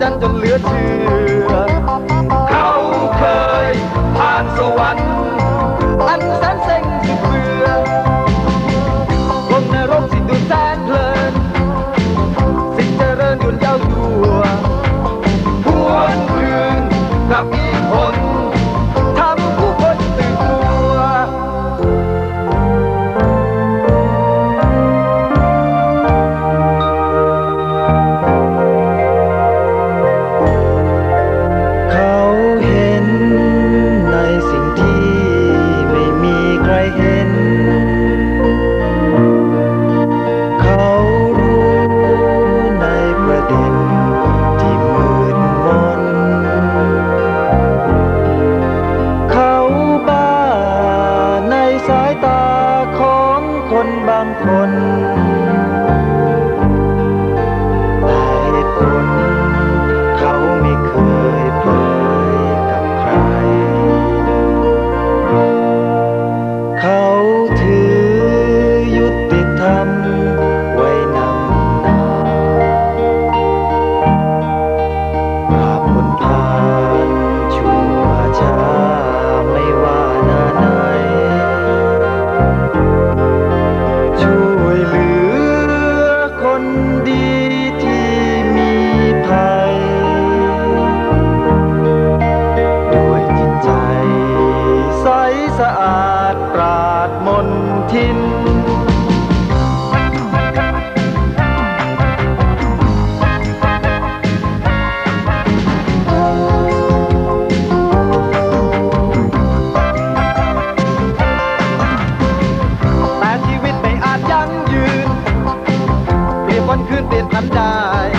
จันจนเหลือเชื่อ เขาเคยผ่านสวรรค์ อันแสนเซ็งสุดเบื่อบนนรกสิดูใจ คนบางคน and die.